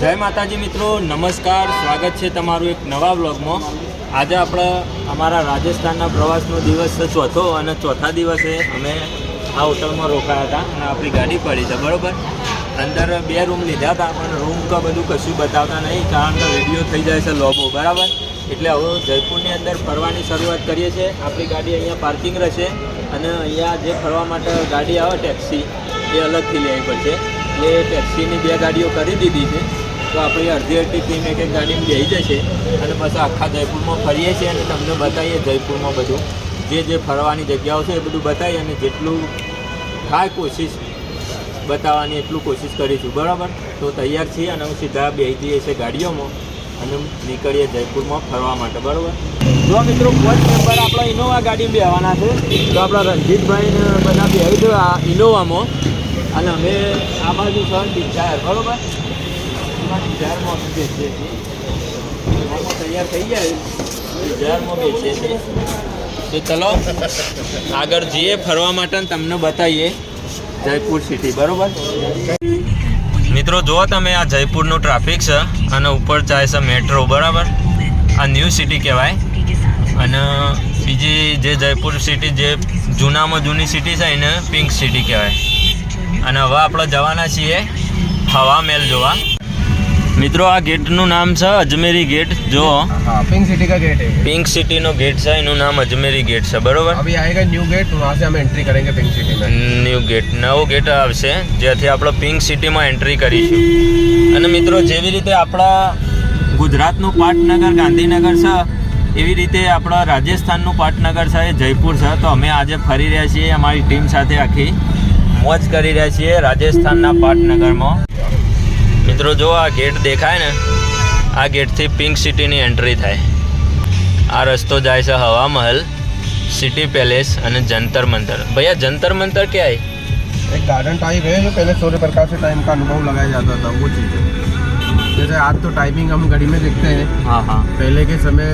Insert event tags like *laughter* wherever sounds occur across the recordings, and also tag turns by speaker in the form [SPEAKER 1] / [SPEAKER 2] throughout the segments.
[SPEAKER 1] જય માતાજી મિત્રો, નમસ્કાર. સ્વાગત છે તમારું એક નવા બ્લોગમાં આજે આપણે અમારા રાજસ્થાનના પ્રવાસનો દિવસ ચોથો અને ચોથા દિવસે અમે આ હોટલમાં રોકાયા હતા અને આપણી ગાડી પડી છે, બરાબર? અંદર બે રૂમ લીધા હતા, પણ રૂમ કે બધું કશું બતાવતા નહીં, કારણ કે રેડિયો થઈ જાય છે લોબો, બરાબર? એટલે હવે જયપુરની અંદર ફરવાની શરૂઆત કરીએ છીએ. આપણી ગાડી અહીંયા પાર્કિંગ રહેશે અને અહીંયા જે ફરવા માટે ગાડી આવે, ટેક્સી, એ અલગથી લેવી પડશે એટલે ટેક્સીની બે ગાડીઓ કરી દીધી છે. તો આપણી અડધી અડધી ટીમ એક એક ગાડીમાં બેસી જશે અને પછી આખા જયપુરમાં ફરીએ છીએ અને તમને બતાવીએ જયપુરમાં બધું. જે જે ફરવાની જગ્યાઓ છે એ બધું બતાવીએ અને જેટલું થાય કોશિશ બતાવવાની એટલું કોશિશ કરીશું. બરાબર? તો તૈયાર છીએ અને હું સીધા બેસી જઈએ છીએ ગાડીઓમાં અને નીકળીએ જયપુરમાં ફરવા માટે. બરાબર? જો મિત્રો ફર્સ્ટ નંબર આપણા ઇનોવા ગાડી બેહવાના છે. તો આપણા રણજીતભાઈને બધા બેસી છે આ ઇનોવામાં અને અમે આ બાજુ સર ડિઝાયર બરાબર? ચલો, આગળ જઈએ ફરવા માટે તમને બતાવીએ જયપુર સિટી બરોબર? મિત્રો, જુઓ તમે આ જયપુરનું ટ્રાફિક છે અને ઉપર જાય છે મેટ્રો બરાબર? આ ન્યૂ સિટી કહેવાય. અને બીજી જે જયપુર સિટી જે જૂનામાં જૂની સિટી છે એને પિંક સિટી કહેવાય. અને હવે આપણે જવાના છીએ હવા મહેલ જોવા. મિત્રો આ ગેટનું નામ છે અજમેરી ગેટ જો
[SPEAKER 2] हाँ पिंक सिटी का गेट है
[SPEAKER 1] પિંક સિટીનો ગેટ છે એનું નામ અજમેરી ગેટ છે બરોબર
[SPEAKER 2] अभी आएगा न्यू गेट वहाँ से हम एंट्री करेंगे पिंक सिटी में
[SPEAKER 1] ન્યૂ ગેટ નવો ગેટ આવશે જેથી આપણે પિંક સિટીમાં એન્ટ્રી કરીશું અને મિત્રો જેવી રીતે આપણા ગુજરાતનું પાટનગર ગાંધીનગર છે એવી રીતે આપણા રાજસ્થાનનું પાટનગર છે એ જયપુર છે તો અમે આજે ફરી રહ્યા છીએ અમારી ટીમ સાથે આખી મોજ કરી રહ્યા છીએ રાજસ્થાનના પાટનગરમાં મિત્રો જો આ ગેટ દેખાય ને આ ગેટથી પિંક સિટીની એન્ટ્રી થાય આ રસ્તો જાય છે હવા મહલ સિટી પેલેસ અને જંતર મંતર ભૈયા જંતર મંતર ક્યાં है
[SPEAKER 2] एक गार्डन टाइप है जो पहले सूर्य प्रकाश के टाइम का अनुभव लगाया जाता था वो चीज़ है जैसे आज तो टाइमिंग हम घड़ी में देखते हैं
[SPEAKER 1] हाँ हाँ
[SPEAKER 2] पहले के समय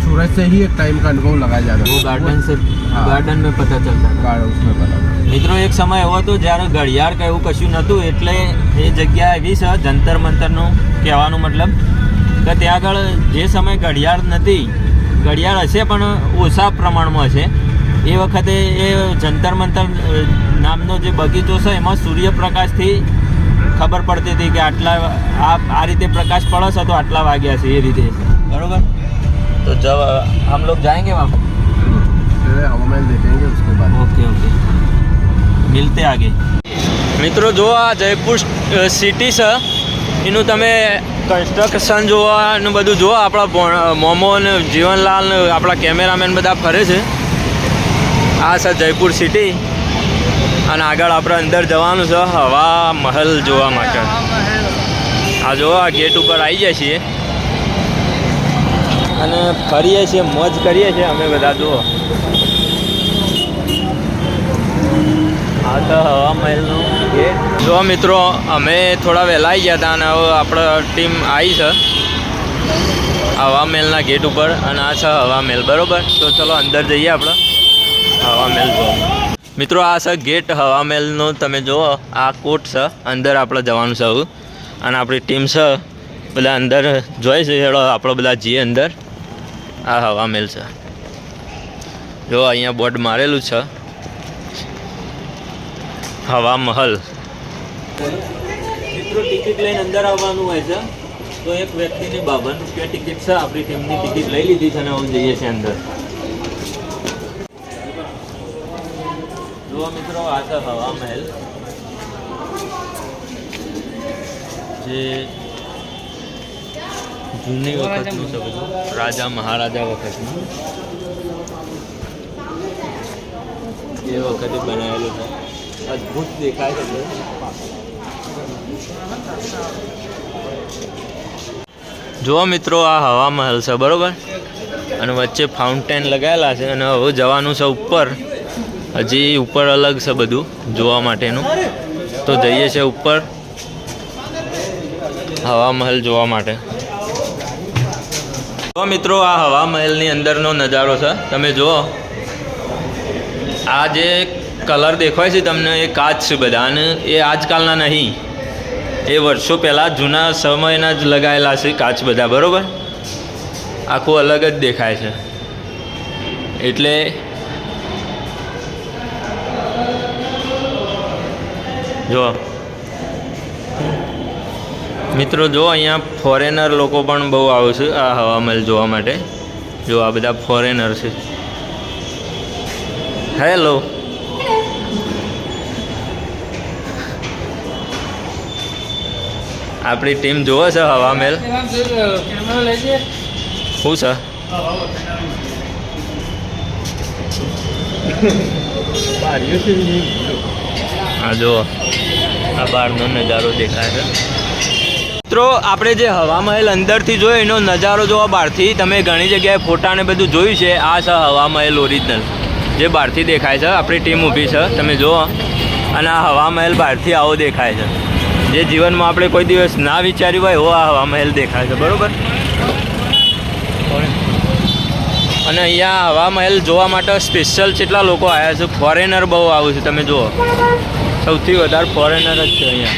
[SPEAKER 2] सूरज से ही एक टाइम का अनुभव लगाया जाता
[SPEAKER 1] वो
[SPEAKER 2] था
[SPEAKER 1] गार्डन से
[SPEAKER 2] हाँ।
[SPEAKER 1] ગાર્ડન में पता चलता था
[SPEAKER 2] गार्डन उसमें पता था
[SPEAKER 1] મિત્રો એક સમય એવો હતો જ્યારે ઘડિયાળ કે એવું કશું નહોતું એટલે એ જગ્યા એવી છે જંતર મંતરનું કહેવાનું મતલબ કે ત્યાં આગળ જે સમય ઘડિયાળ નથી ઘડિયાળ હશે પણ ઓછા પ્રમાણમાં છે એ વખતે એ જંતર મંતર અ, નામનો જે બગીચો છે એમાં સૂર્યપ્રકાશથી ખબર પડતી હતી કે આટલા આ આ રીતે પ્રકાશ પડે છે તો આટલા વાગ્યા છે એ રીતે બરોબર તો જબ हम लोग जाएंगे वहाँ
[SPEAKER 2] पहले हवा महल देखेंगे उसके बाद
[SPEAKER 1] ઓકે ઓકે મિલતે આગે. મિત્રો, જો આ જયપુર સિટી છે, એનું તમે કન્સ્ટ્રક્શન જોવાનું બધું જુઓ, આપણા મોમો ને જીવનલાલ આપણા કેમેરામેન બધા ફરે છે. આ છે જયપુર સિટી અને આગળ આપણે અંદર જવાનું છે, હવા મહલ જોવા માટે. આ જો આ ગેટ ઉપર આવી જાય છીએ. અને ફરીએ છીએ, મોજ કરીએ છીએ અમે બધા, જુઓ. હા તો હવા મહેલનું ગેટ જો મિત્રો, અમે થોડા વહેલા આવી ગયા હતા અને હવે આપણા ટીમ આવી છે. હવા મહેલના ગેટ ઉપર અને આ છે હવા મહેલ બરાબર? તો ચલો અંદર જઈએ આપણે હવા મહેલ જો મિત્રો, આ છે ગેટ હવા મહેલનો તમે જુઓ આ કોટ છે, અંદર આપણે જવાનું છે હવે. અને આપણી ટીમ છે, બધા અંદર જોઈ છે આપણે બધા જઈએ અંદર. આ હવા મહેલ છે. જો અહીંયા બોર્ડ મારેલું છે. હવા મહલ મિત્રો ટિકિટ લઈને અંદર આવવાનું હોય છે. તો એક વ્યક્તિની બાવન રૂપિયા ટિકિટ છે. આપણી ટીમની ટિકિટ લઈ લીધી છે અને હું જઈએ છીએ અંદર. જુઓ મિત્રો, આ છે હવા મહેલ જે જૂની વખતનું છે બધું. રાજા, મહારાજા વખતનું. એ વખતે બનાવેલું છે. અદ્ભુત દેખાય છે. જુઓ મિત્રો, આ હવા મહેલ છે, બરાબર? અને વચ્ચે ફાઉન્ટેન લગાવેલા છે અને હવે જવાનું છે ઉપર. હજી ઉપર અલગ છે બધું, જોવા માટેનું. તો જઈએ છે ઉપર. હવા મહેલ જોવા માટે. જો મિત્રો, આ હવા મહેલની અંદરનો નજારો છે. તમે જુઓ. આ જે કલર દેખાય છે તમને, એ કાચ છે બધા અને એ આજકાલના નહીં. એ વર્ષો પહેલાં જૂના સમયના જ લગાવેલા છે કાચ બધા, બરાબર? આખું અલગ જ દેખાય છે. એટલે જો, મિત્રો, જો અહીંયા ફોરેનર લોકો પણ બહુ આવે છે આ હવામહેલ જોવા માટે. જો આ બધા ફોરેનર છે. હેલો આપણી ટીમ જોવે છે હવા મેલ. શું છે? હા જો આ બહારનો નજારો દેખાય છે. મિત્રો, આપણે જે હવા મહેલ અંદરથી જોયો એનો નજારો જોવા બહારથી, તમે ઘણી જગ્યાએ ફોટા ને બધું જોયું છે, આ છે હવા મહેલ ઓરિજિનલ જે બહારથી દેખાય છે, આપણી ટીમ ઊભી છે, તમે જુઓ. અને આ હવા મહેલ બહારથી આવો દેખાય છે. જે જીવનમાં આપણે કોઈ દિવસ ના વિચાર્યું હોય હો આ હવામહેલ દેખાય છે, બરાબર? અને અહીંયા હવામહેલ જોવા માટે સ્પેશિયલ કેટલા લોકો આવ્યા છે? ફોરેનર બહુ આવું છે, તમે જુઓ. સૌથી વધારે ફોરેનર જ છે અહીંયા.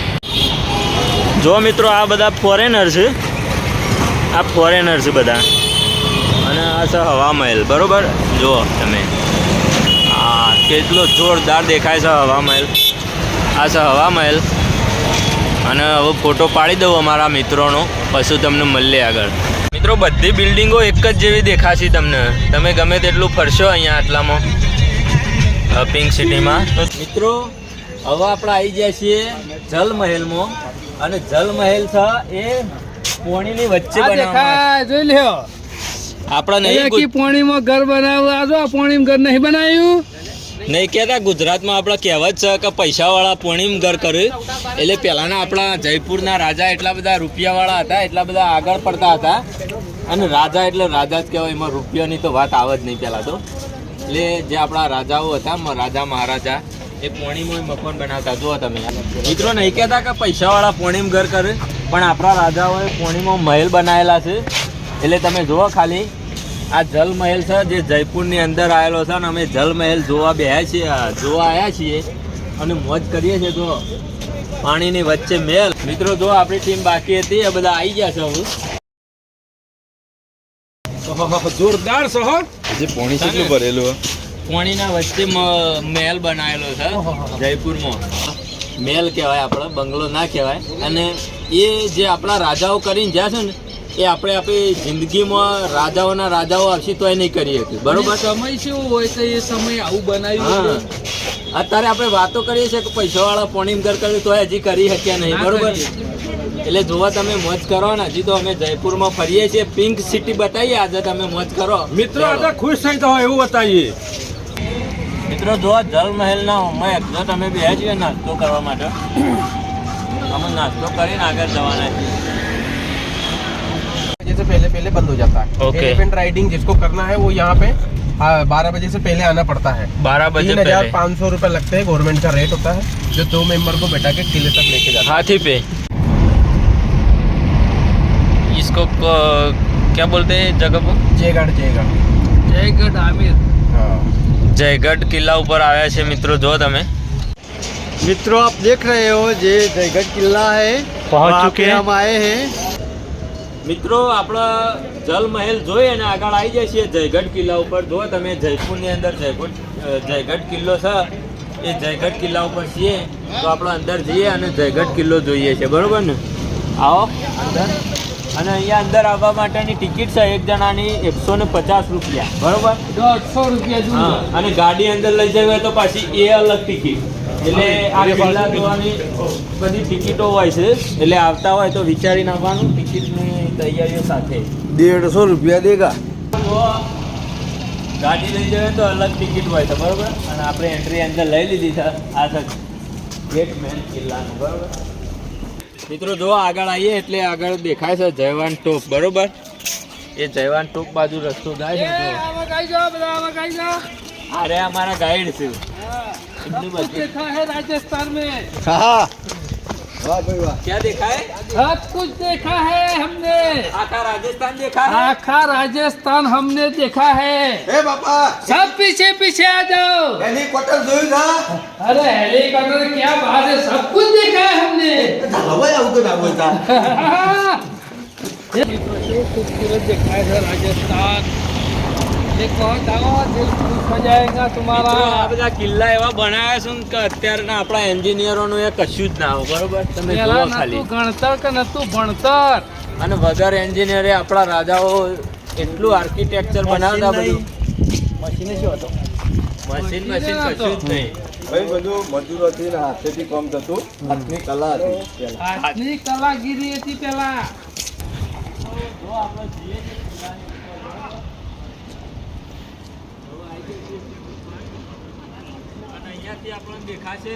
[SPEAKER 1] જો મિત્રો, આ બધા ફોરેનર છે. આ ફોરેનર છે બધા. અને આ છે હવા મહેલ બરોબર? જુઓ તમે. આ કેટલો જોરદાર દેખાય છે હવા મહેલ આ છે હવામહેલ અને હવે ફોટો પાડી દઉં અમારા મિત્રોનો પછી તમને મળીએ આગળ. મિત્રો બધી બિલ્ડિંગો એક જ જેવી દેખાશે તમને. તમે ગમે તેટલું ફરશો અહીંયા આટલામાં પિંક સિટીમાં તો મિત્રો હવે આપણે આવી જાય છીએ જલ મહેલમાં. અને જલ મહેલ છે એ પોણીની વચ્ચે
[SPEAKER 3] દેખાય જોઈ લ્યો.
[SPEAKER 1] આપણે નહીં
[SPEAKER 3] પોણીમાં ઘર બનાવ્યું આ જો પોણીમાં ઘર નહીં બનાવ્યું?
[SPEAKER 1] નહીં કહેતા, ગુજરાતમાં આપણે કહેવત છે કે પૈસાવાળા પૂર્ણિમ ઘર કરે. એટલે પહેલાંના આપણા જયપુરના રાજા એટલા બધા રૂપિયાવાળા હતા, એટલા બધા આગળ પડતા હતા. અને રાજા એટલે રાજા જ કહેવાય, એમાં રૂપિયાની તો વાત આવે જ નહીં પહેલાં તો. એટલે જે આપણા રાજાઓ હતા રાજા મહારાજા, એ પોણીમાં મકાન બનાવતા. જુઓ તમે. મિત્રો નહીં કહેતા કે પૈસાવાળા પોણીમ ઘર કરે, પણ આપણા રાજાઓએ પોણીમાં મહેલ બનાવેલા છે. એટલે તમે જુઓ ખાલી આ જલ મહેલ છે જે જયપુરની અંદર આવેલો છે અને અમે જલ મહેલ જોવા બેહ્યા છીએ જોવા આવ્યા છીએ અને મોજ કરીએ છીએ તો પાણીની વચ્ચે મહેલ મિત્રો જો આપણી ટીમ બાકી હતી એ બધા આવી ગયા છે હવે.
[SPEAKER 3] જોરદાર છો
[SPEAKER 2] જે પોણી કેટલું ભરેલું
[SPEAKER 1] પાણીના વચ્ચે મ- મહેલ બનાવેલો છે જયપુરમાં. મહેલ કહેવાય આપણે બંગલો ના કહેવાય. અને એ જે આપણા રાજાઓ કરીને જ્યાં છે ને એ આપણે આપણી જિંદગીમાં રાજાઓના રાજાઓ આવશે તોય નહીં કરી શકીએ. બરોબર?
[SPEAKER 3] સમય શું હોય તો એ સમય આવું બનાવ્યું
[SPEAKER 1] અત્યારે આપણે વાતો કરીએ છીએ કે પૈસાવાળા પોણીમ ઘર કર્યું તો હજી કરી શક્યા નહીં. બરોબર? એટલે જોવા તમે મોજ કરો ને હજી તો અમે જયપુરમાં ફરીએ છીએ. પિંક સિટી બતાવીએ આજે તમે મોજ કરો.
[SPEAKER 2] મિત્રો. આજે ખુશ થઈ તો એવું બતાવીએ.
[SPEAKER 1] મિત્રો જોવા જલમહેલના જલ મહેલના ઉમય જો તમે છીએ નાસ્તો કરવા માટે. અમે નાસ્તો કરીને આગળ જવાના છીએ.
[SPEAKER 2] बजे से पहले पहले बंद हो जाता है
[SPEAKER 1] Okay.
[SPEAKER 2] एलिफेंट राइडिंग जिसको करना है वो यहाँ पे बारह बजे से पहले आना पड़ता है
[SPEAKER 1] बारह बजे
[SPEAKER 2] तीन हजार
[SPEAKER 1] पहले
[SPEAKER 2] पाँच सौ रुपये लगते हैं गवर्नमेंट का रेट होता है जो दो मेंबर को बैठा के किले तक लेके जाता
[SPEAKER 1] हाथी पे इसको क- क्या बोलते हैं जगह को
[SPEAKER 2] है जयगढ़ जयगढ़
[SPEAKER 3] જયગઢ આમિર
[SPEAKER 2] हाँ
[SPEAKER 1] જયગઢ કિલ્લા ઉપર આવ્યા છે મિત્રો જો તમે
[SPEAKER 4] मित्रों आप देख रहे हो ये जयगढ़ किला है
[SPEAKER 1] पहुंच
[SPEAKER 4] वहाँ
[SPEAKER 1] चुके
[SPEAKER 4] पे
[SPEAKER 1] हैं। મિત્રો આપણે જલમહેલ જોઈ અને આગળ આવી જઈએ છીએ. જયગઢ કિલ્લા ઉપર. જો તમે જયપુરની અંદર જયપુર જયગઢ કિલ્લો છે. એ જયગઢ કિલ્લા ઉપર છીએ. તો આપણે અંદર જઈએ અને જયગઢ કિલ્લો જોઈએ છે બરાબર ને? આવો. અંદર. અને અહીંયા અંદર આવવા માટેની ટિકિટ છે એક જણાની એકસો ને પચાસ રૂપિયા. બરાબર?
[SPEAKER 3] દોઢસો રૂપિયા
[SPEAKER 1] અને ગાડી અંદર લઈ જવી હોય તો પાછી એ અલગ ટિકિટ. એટલે આ કિલ્લા જોવાની બધી ટિકિટો હોય છે. એટલે આવતા હોય તો વિચારી નાખવાનું ટિકિટની તૈયારીઓ સાથે.
[SPEAKER 4] દેડસો રૂપિયા
[SPEAKER 1] દેગા. ગાડી લઈ જઈએ તો અલગ ટિકિટ હોય છે બરોબર? અને આપણે એન્ટ્રી અંદર લઈ લીધી છે આ છે ગેટ મેન કિલ્લાનું બરાબર? મિત્રો જો આગળ આવીએ એટલે આગળ દેખાય છે જયવાન ટોપ બરોબર? એ જયવાન ટોપ બાજુ રસ્તો જાય છે અરે અમારા ગાઈડ છે.
[SPEAKER 3] રાજસ્થાન મેં.
[SPEAKER 4] હા. वाह भाई वाह
[SPEAKER 1] ક્યાં દેખાય
[SPEAKER 3] सब कुछ देखा है हमने
[SPEAKER 1] આખા રાજસ્થાન દેખાય
[SPEAKER 3] आखा राजस्थान हमने देखा है
[SPEAKER 2] હે બાપા
[SPEAKER 3] सब पीछे पीछे आ जाओ
[SPEAKER 2] એની ક્વાર્ટર જોયું था
[SPEAKER 3] अरे हेलीकॉप्टर क्या बात है सब कुछ देखा है हमने
[SPEAKER 2] હવે આવું તો ના બોલતા *laughs*
[SPEAKER 3] ये खूबसूरत देखा है राजस्थान
[SPEAKER 1] બધા કિલ્લા એવા બનાવ્યા છે ને કે અત્યારના આપણા એન્જિનિયરોનું એ કશું જ ના હોય બરોબર? તમે જુઓ ખાલી.
[SPEAKER 3] ગણતર કે નતું ભણતર?
[SPEAKER 1] અને વગર એન્જિનિયરે આપણા રાજાઓ એટલું આર્કિટેક્ચર બનાવતા બધું.
[SPEAKER 4] મશીન શું હતો?
[SPEAKER 1] મશીન મશીન કશું જ નહીં.
[SPEAKER 2] ભાઈ બધું મજૂરોથી ને હાથેથી કામ થતું. હાથની કલા હતી
[SPEAKER 3] હાથની કલાગીરી હતી પેલા
[SPEAKER 1] અને અહીંયાથી આપણને દેખાશે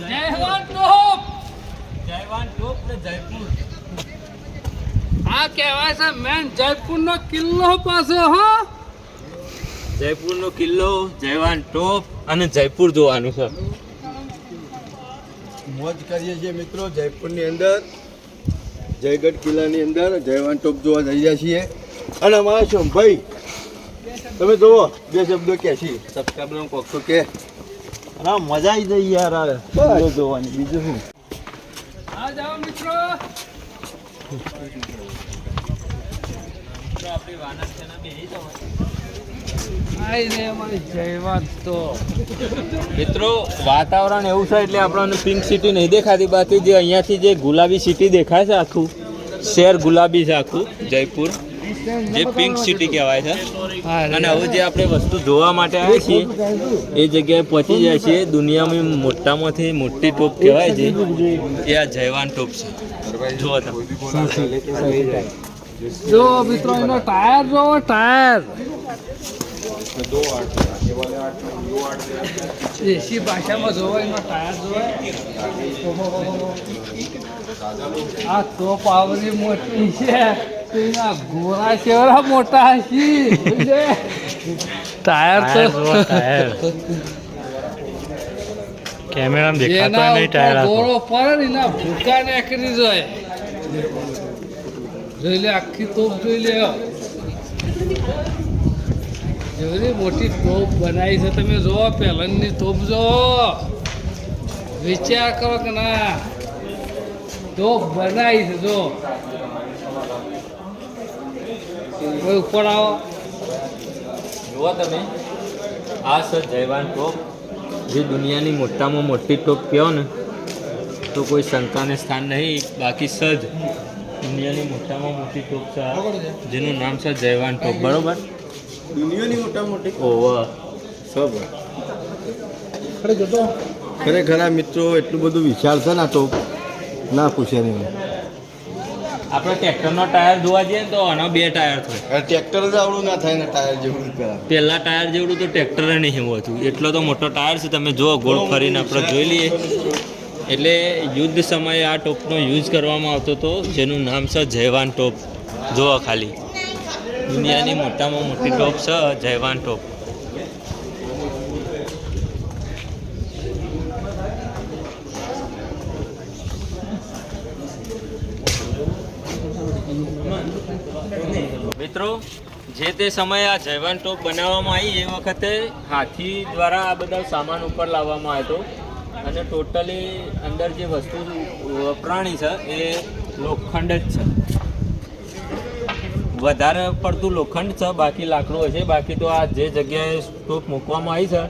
[SPEAKER 3] જયવાન ટોપ
[SPEAKER 1] જયવાન ટોપ ને જયપુર.
[SPEAKER 3] આ કહેવાય છે મેન જયપુર નો કિલ્લો પાછો હો!
[SPEAKER 1] જયપુરનો કિલ્લો જયવાન ટોપ અને જયપુર જોવાનું છે.
[SPEAKER 2] મોજ કરીએ છીએ મિત્રો જયપુરની અંદર જયગઢ કિલ્લાની અંદર જયવાન ટોપ જોવા જઈ રહ્યા છીએ. અને અમારા શંભાઈ તમે જુઓ બે શબ્દો કે છે. સબસ્ક્રાઈબર કોકસો કે.
[SPEAKER 4] અરે મજા આવી જઈ યાર આવે જોવાની. બીજું શું?
[SPEAKER 3] આ જાઓ મિત્રો.
[SPEAKER 1] આપણી વાનર મિત્રો વાતાવરણ એવું છે એટલે આપણને પિંક સિટી નહીં દેખાતી. બાકી જે અહીંયાથી જે ગુલાબી સિટી દેખાય છે આખું શહેર ગુલાબી છે આખું જયપુર. જે પિંક સિટી કહેવાય છે. અને હવે જે આપણે વસ્તુ જોવા માટે આવ્યા છીએ એ જગ્યાએ પહોંચી જાય છે દુનિયામાં મોટામાંથી મોટી ટોપ કહેવાય છે. એ આ જયવાન ટોપ છે. જુઓ તમે.
[SPEAKER 3] જો મિત્રો એનો ટાયર જો ટાયર. દેશી ભાષામાં જોવો ટાયર જોવો. આ તો પાવરી મોટી છે. ગોરા ચેવડા મોટા હશી? ટાયર તો
[SPEAKER 4] કેમેરામાં
[SPEAKER 3] એના ઉપર ગોળો પડે ને ના ભૂકા નીકળી જાય. જોઈ લે આખી તોપ જોઈ લે. જોઈ મોટી તોપ બનાવી છે. તમે જો પહેલનની તોપ જો. વિચાર કરો કે ના. તોપ બનાવી છે જો. કોઈ ઉપર આવો.
[SPEAKER 1] જુઓ તમે આ સર જયવાન ટોપ જે દુનિયાની મોટામાં મોટી ટોપ કહો ને તો કોઈ શંકાને સ્થાન નહીં. બાકી સજ દુનિયાની મોટામાં મોટી ટોપ છે જેનું નામ છે જયવાન ટોપ બરોબર?
[SPEAKER 2] દુનિયાની મોટા મોટી?
[SPEAKER 1] ઓવર
[SPEAKER 2] સબ ખરેખર આ મિત્રો એટલું બધું છે ને આ ટોપ ના પૂછે નહીં.
[SPEAKER 1] આપણે ટ્રેક્ટરનો ટાયર જોવા જઈએ ને તો આના બે ટાયર થાય.
[SPEAKER 2] ટ્રેક્ટર જ આવડું ના થાય ને ટાયર જેવું
[SPEAKER 1] પહેલાં. ટાયર જેવડું તો ટ્રેક્ટર નહીં હોતું. એટલો તો મોટો ટાયર છે તમે જુઓ ગોળ ફરીને આપણે જોઈ લઈએ. એટલે યુદ્ધ સમયે આ ટોપનો યુઝ કરવામાં આવતો હતો જેનું નામ છે જયવાન ટોપ. જોવા ખાલી. દુનિયાની મોટામાં મોટી ટોપ છે જયવાન ટોપ. મિત્રો જે તે સમયે આ જયવાન ટોપ બનાવવામાં આવી એ વખતે હાથી દ્વારા આ બધા સામાન ઉપર લાવવામાં આવ્યો હતો. અને ટોટલી અંદર જે વસ્તુ વપરાણી છે એ લોખંડ જ છે. વધારે પડતું લોખંડ છે બાકી લાકડું હશે. બાકી તો આ જે જગ્યાએ ટોપ મૂકવામાં આવી છે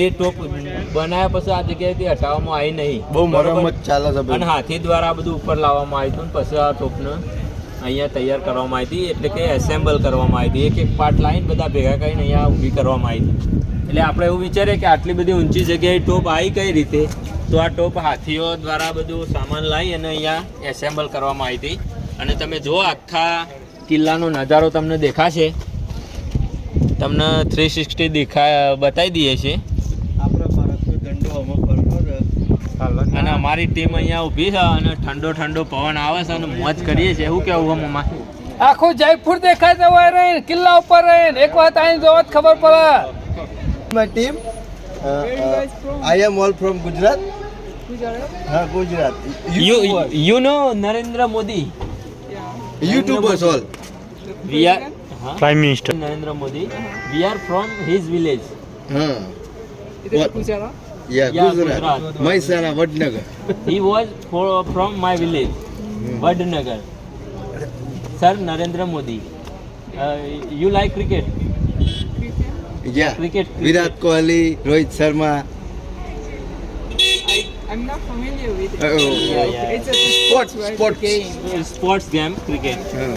[SPEAKER 1] એ ટોપ બનાવ્યા પછી આ જગ્યાએથી હટાવવામાં આવી નહીં.
[SPEAKER 2] બહુ મરમત ચાલે છે
[SPEAKER 1] અને હાથી દ્વારા આ બધું ઉપર લાવવામાં આવ્યું હતું પછી આ ટોપને અહીંયા તૈયાર કરવામાં આવી હતી, એટલે કે એસેમ્બલ કરવામાં આવી હતી. એક એક પાર્ટ લાવીને બધા ભેગા કરીને અહીંયા ઊભી કરવામાં આવી હતી. એટલે આપણે એવું વિચારીએ કે આટલી બધી ઊંચી જગ્યાએ ટોપ આવી કઈ રીતે? તો આ ટોપ હાથીઓ દ્વારા બધું સામાન લાવી અને અહીંયા એસેમ્બલ કરવામાં આવી હતી. અને તમે જુઓ આખા કિલ્લાનો નજારો તમને દેખાશે. તમને થ્રી સિક્સટી દેખા, બતાવી દઈએ છીએ. અને અમારી ટીમ અહીંયા ઊભી છે અને ઠંડો ઠંડો પવન આવે છે અને મોજ કરીએ છીએ. એવું કેવું છે મમ્મા?
[SPEAKER 3] આખું જયપુર દેખાય છે હોય રહીને કિલ્લા ઉપર રહીને. એક વાત અહીં જોવો ખબર પડે.
[SPEAKER 2] My team I am all from Gujarat હા Gujarat
[SPEAKER 1] you you know Narendra Modi?
[SPEAKER 2] YouTubers all
[SPEAKER 1] we are
[SPEAKER 5] prime minister
[SPEAKER 1] Narendra Modi. We are from his village
[SPEAKER 2] હા? Gujarat
[SPEAKER 1] Yeah, Gujarat
[SPEAKER 2] Gujarat. Vadnagar.
[SPEAKER 1] he was for, from my village vadnagar sir narendra modi uh, you like cricket
[SPEAKER 2] Yeah,
[SPEAKER 1] cricket,
[SPEAKER 2] virat kohli rohit sharma
[SPEAKER 6] I, I'm not familiar with it.
[SPEAKER 2] Oh,
[SPEAKER 1] Yeah, yeah.
[SPEAKER 6] It's a
[SPEAKER 2] Sports,
[SPEAKER 6] sports, game.
[SPEAKER 1] Uh, sports game cricket
[SPEAKER 2] હા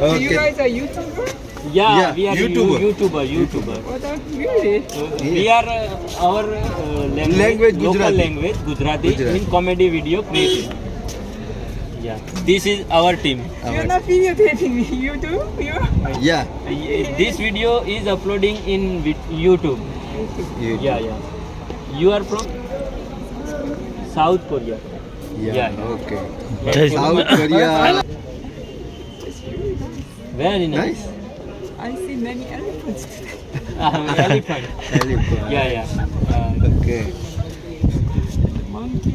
[SPEAKER 6] So you guys are YouTuber?
[SPEAKER 1] Yeah,
[SPEAKER 2] Yeah,
[SPEAKER 1] we are
[SPEAKER 2] YouTuber.
[SPEAKER 1] YouTuber. YouTuber, YouTuber.
[SPEAKER 6] What are really?
[SPEAKER 1] Uh, We are uh, our uh, language,
[SPEAKER 2] Language
[SPEAKER 1] local
[SPEAKER 2] Gujarati.
[SPEAKER 1] language Gujarati,
[SPEAKER 2] Gujarati.
[SPEAKER 1] in comedy video creating. Yeah, this is our team.
[SPEAKER 6] You're not videotaping me. You do? You?
[SPEAKER 2] Yeah.
[SPEAKER 1] Uh, This video is uploading in YouTube. YouTube. Yeah, yeah. You are from South Korea.
[SPEAKER 2] Yeah,
[SPEAKER 1] Yeah, yeah.
[SPEAKER 2] okay.
[SPEAKER 1] Very
[SPEAKER 2] Korea.
[SPEAKER 1] Very nice.
[SPEAKER 6] Nice See many elephants.
[SPEAKER 1] Uh, *laughs* elephant. Yeah, yeah. Uh,
[SPEAKER 2] okay
[SPEAKER 6] Monkey.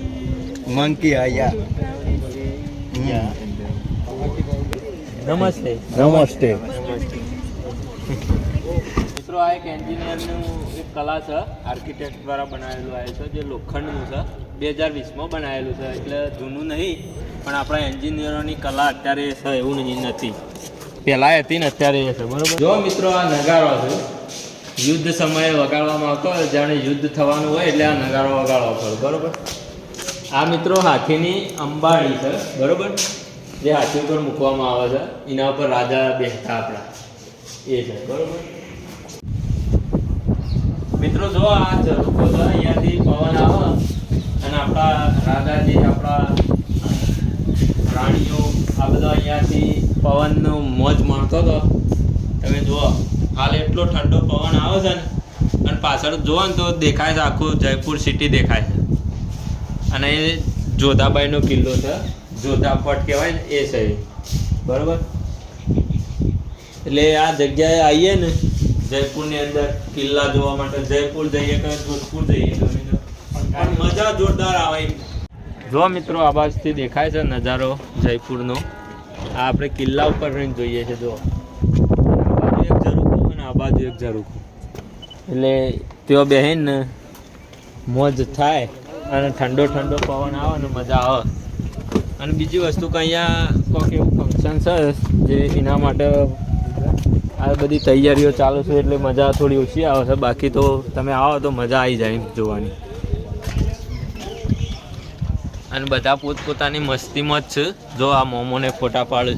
[SPEAKER 2] Monkey yeah. Mm.
[SPEAKER 1] yeah. નમસ્તે
[SPEAKER 2] નમસ્તે
[SPEAKER 1] મિત્રો આ એક એન્જિનિયરનું એક કલા છે architect દ્વારા બનાવેલું આવે છે જે લોખંડનું છે બે હજાર વીસમાં બનાવેલું છે એટલે જૂનું નહીં પણ આપણા એન્જિનિયરોની કલા અત્યારે છે એવું નહીં નથી પહેલાં હતી ને અત્યારે એ છે, બરોબર? જો મિત્રો, આ નગારો છે. યુદ્ધ સમયે વગાડવામાં આવતો હોય, જાણે યુદ્ધ થવાનું હોય, એટલે આ નગારો વગાડવો પડે, બરોબર? આ મિત્રો હાથીની અંબાણી છે, બરોબર? જે હાથી ઉપર મૂકવામાં આવે છે. એના ઉપર રાજા બેસતા આપણા. એ છે, બરોબર? મિત્રો, જો આ ઝરૂખો છે, અહીંયાથી પવન આવે, અને આપણા રાજાજી, આપણા પ્રાણીઓ આ બધા અહીંયાથી પવનનો મોજ માણતો હતો. તમે જુઓ હાલ એટલો ઠંડો પવન આવે છે ને અને પાછળ જુઓ ને તો દેખાય છે આખું જયપુર સિટી દેખાય છે. અને એ જોધાબાઈનો કિલ્લો છે જોધાપટ કહેવાય ને એ છે બરોબર? એટલે આ જગ્યાએ આવીએ ને જયપુરની અંદર કિલ્લા જોવા માટે જયપુર જઈએ કે જોધપુર જઈએ. પણ મજા જોરદાર આવે. જો મિત્રો, આ બાજુથી દેખાય છે નજારો જયપુરનો. આ આપણે કિલ્લા ઉપર રહીને જોઈએ છે જો આ બાજુ એક ઝરૂખું અને આ બાજુ એક ઝરૂખું એટલે તેઓ બેહીને મોજ થાય અને ઠંડો ઠંડો પવન આવે અને મજા આવે. અને બીજી વસ્તુ કે અહીંયા કોઈક એવું ફંક્શન છે જે એના માટે આ બધી તૈયારીઓ ચાલુ છે, એટલે મજા થોડી ઓછી આવે છે. બાકી તો તમે આવો તો મજા આવી જાય જોવાની. અને બધા પોતપોતાની મસ્તીમાં જ છે. જો આ મોમોને ફોટા પાડે